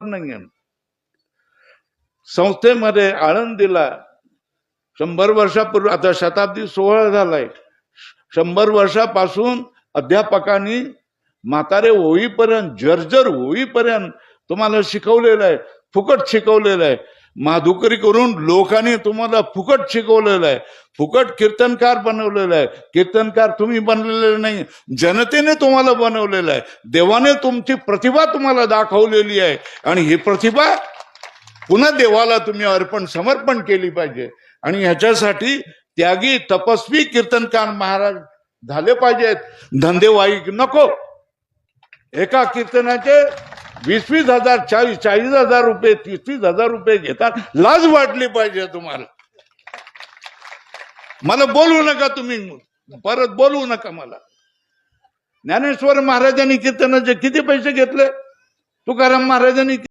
नाही संस्थेमध्ये आळंदीला शंभर वर्षापूर्वी आता शताब्दी सोहळा झालाय. शंभर वर्षापासून अध्यापकांनी म्हातारे होईपर्यंत जर्जर होईपर्यंत तुम्हाला शिकवलेलं आहे. फुकट शिकवलेलं आहे. माधुकरी करून लोकांनी तुम्हाला फुकट शिकवलेलं आहे. फुकट कीर्तनकार बनवलेलं आहे. कीर्तनकार तुम्ही बनलेले नाही जनतेने तुम्हाला बनवलेलं आहे. देवाने तुमची प्रतिभा तुम्हाला दाखवलेली आहे. आणि ही प्रतिभा पुन्हा देवाला तुम्ही अर्पण समर्पण केली पाहिजे. आणि ह्याच्यासाठी त्यागी तपस्वी कीर्तनकार महाराज झाले पाहिजेत. धंदेवाईक नको. एका कीर्तनाचे वीस वीस हजार चाळीस चाळीस हजार रुपये तीस तीस हजार रुपये घेतात. लाज वाटली पाहिजे तुम्हाला. मला बोलू नका तुम्ही. परत बोलवू नका मला. ज्ञानेश्वर महाराजांनी कीर्तनाचे किती पैसे घेतले? तुकाराम महाराजांनी